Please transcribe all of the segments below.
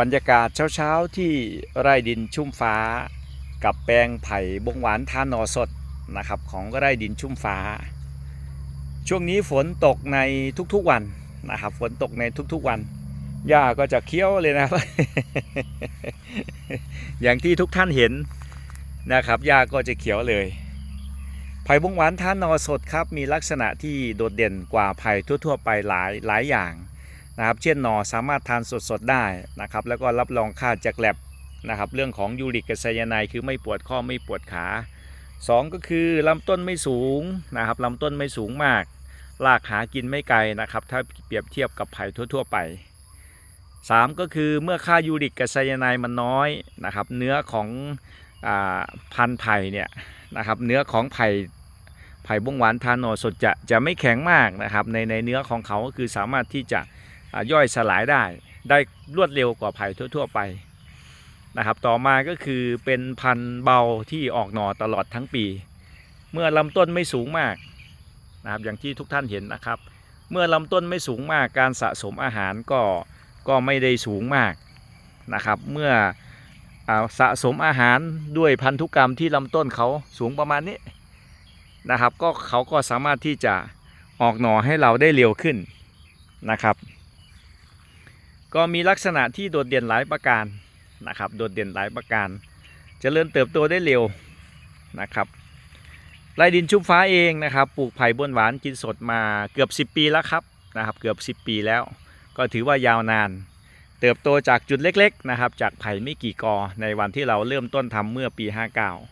บรรยากาศเช้าๆ ที่ไร่ดินชุ่มฟ้า กับแปลงไผ่บงหวานทานนอสดนะครับของไร่ดินชุ่มฟ้า ช่วงนี้ฝนตกในทุกๆวันนะครับฝนตกในทุกๆวันหญ้าก็จะเคี้ยวเลยนะครับ อย่างที่ทุกท่านเห็นนะครับหญ้าก็จะเขียวเลยไผ่บงหวานทานนอสดครับมีลักษณะที่โดดเด่นกว่าไผ่ทั่วๆ ไปหลายหลายอย่าง นะครับเช่นหน่อสามารถทานสดๆได้นะครับแล้วก็รับรองค่าจากแลบนะครับเรื่องของยูริกกับไซยาไนคือไม่ปวดข้อไม่ปวดขาสองก็คือลำต้นไม่สูงนะครับลำต้นไม่สูงมากลากหากินไม่ไกลนะครับถ้าเปรียบเทียบกับไผ่ทั่ว ๆ ไปสามก็คือเมื่อค่ายูริกกับไซยาไนมันน้อยนะครับเนื้อของอพันธุ์ไผ่เนี่ยนะครับเนื้อของไผ่ไผ่บงหวานทานหนอสดจะจะไม่แข็งมากนะครับในในเนื้อของเขาก็คือสามารถที่จะ ย่อยสลายได้ ได้รวดเร็วกว่าไผ่ทั่ว ๆ ไปนะครับต่อมาก็คือเป็นพันธุ์เบาที่ออกหน่อตลอดทั้งปี เมื่อลำต้นไม่สูงมากนะครับอย่างที่ทุกท่านเห็นนะครับ เมื่อลำต้นไม่สูงมากการสะสมอาหารก็ก็ไม่ได้สูงมากนะครับเมื่ออสะสมอาหารด้วยพันธุกรรมที่ลำต้นเขาสูงประมาณนี้นะครับก็เขาก็สามารถที่จะออกหน่อให้เราได้เร็วขึ้นนะครับ ก็มีลักษณะที่โดดเด่นหลายประการนะครับ โดดเด่นหลายประการจเจริญเติบโตได้เร็วนะครับไร่ดินชุบฟ้าเองนะครับปลูกไผ่บนหวานกินสดมาเกือบ 10 ปีแล้วครับนะครับเกือบ 10 ปีแล้ว ก็ถือว่ายาวนาน เติบโตจากจุดเล็กๆนะครับจากไผ่ไม่กี่กอในวันที่เราเริ่มต้นทำเมื่อปี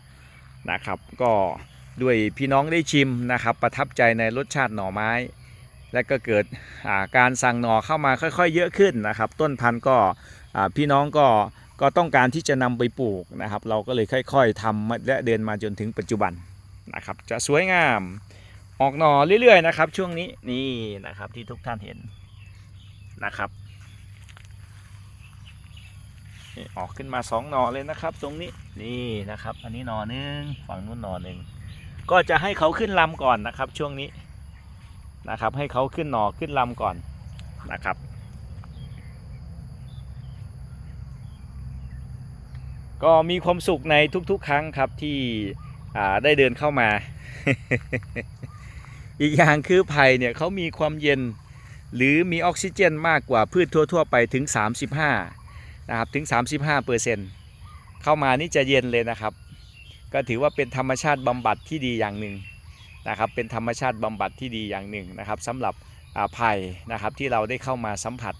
59นะครับก็ด้วยพี่น้องได้ชิมนะครับประทับใจในรสชาติหน่อไม้ และก็เกิดการสั่งหน่อเข้ามาค่อยๆ เยอะขึ้นนะครับ ต้นพันธุ์ก็พี่น้องก็ก็ต้องการที่จะนำไปปลูกนะครับ เราก็เลยค่อย ๆทำมาและเดินมาจนถึงปัจจุบันนะครับ จะสวยงามออกหน่อเรื่อยๆนะครับ ช่วงนี้นี่นะครับที่ทุกท่านเห็นนะครับออกขึ้นมาสองหน่อเลยนะครับ ตรงนี้นี่นะครับ อันนี้หน่อหนึ่งฝั่งนู้นหน่อหนึ่งก็จะให้เขาขึ้นลำก่อนนะครับ ช่วงนี้ นะครับ ให้เขาขึ้นหนอขึ้นลำก่อนนะครับ ก็มีความสุขในทุกๆ ครั้งครับที่ได้เดินเข้ามา อีกอย่างคือไผ่เนี่ยเขามีความเย็นหรือมีออกซิเจนมากกว่าพืชทั่ว ๆ ไปถึง 35นะครับถึง 35เปอร์เซ็นต์เข้ามานี่จะเย็นเลยนะครับ ก็ถือว่าเป็นธรรมชาติบำบัดที่ดีอย่างหนึ่ง นะครับเป็นธรรมชาติบำบัดที่ดีอย่างหนึ่งนะครับสำหรับอ่าไผ่นะครับที่เราได้เข้ามาสัมผัส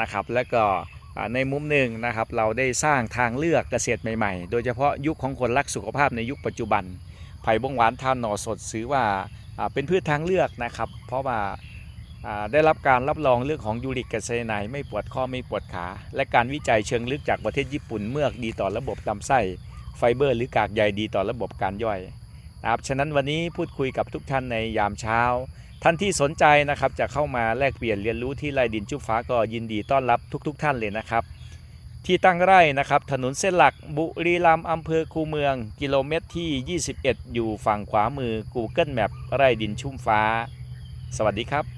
นะครับและก็ในมุมหนึ่งนะครับเราได้สร้างทางเลือกเกษตรใหม่ๆ โดยเฉพาะยุคของคนรักสุขภาพในยุคปัจจุบันไผ่บงหวานทานหน่อสดถือว่าเป็นพืชทางเลือกนะครับเพราะว่าได้รับการรับรองเรื่องของยูริกแอซิดไนไม่ปวดข้อไม่ปวดขา และการวิจัยเชิงลึกจากประเทศญี่ปุ่นเมือกดีต่อระบบลำไส้ไฟเบอร์ หรือกากใยดีต่อระบบการย่อย นะครับฉะนั้นวันนี้พูดคุยกับทุกท่านในยามเช้า ท่านที่สนใจนะครับจะเข้ามาแลกเปลี่ยนเรียนรู้ที่ไร่ดินจุ๊บฟ้าก็ยินดีต้อนรับทุกๆท่านเลยนะครับ ที่ตั้งไร่นะครับถนนเส้นหลักบุรีรัมย์อำเภอคูเมือง กิโลเมตรที่ 21 อยู่ฝั่งขวามือ Google Map ไร่ดินชุ่มฟ้า สวัสดีครับ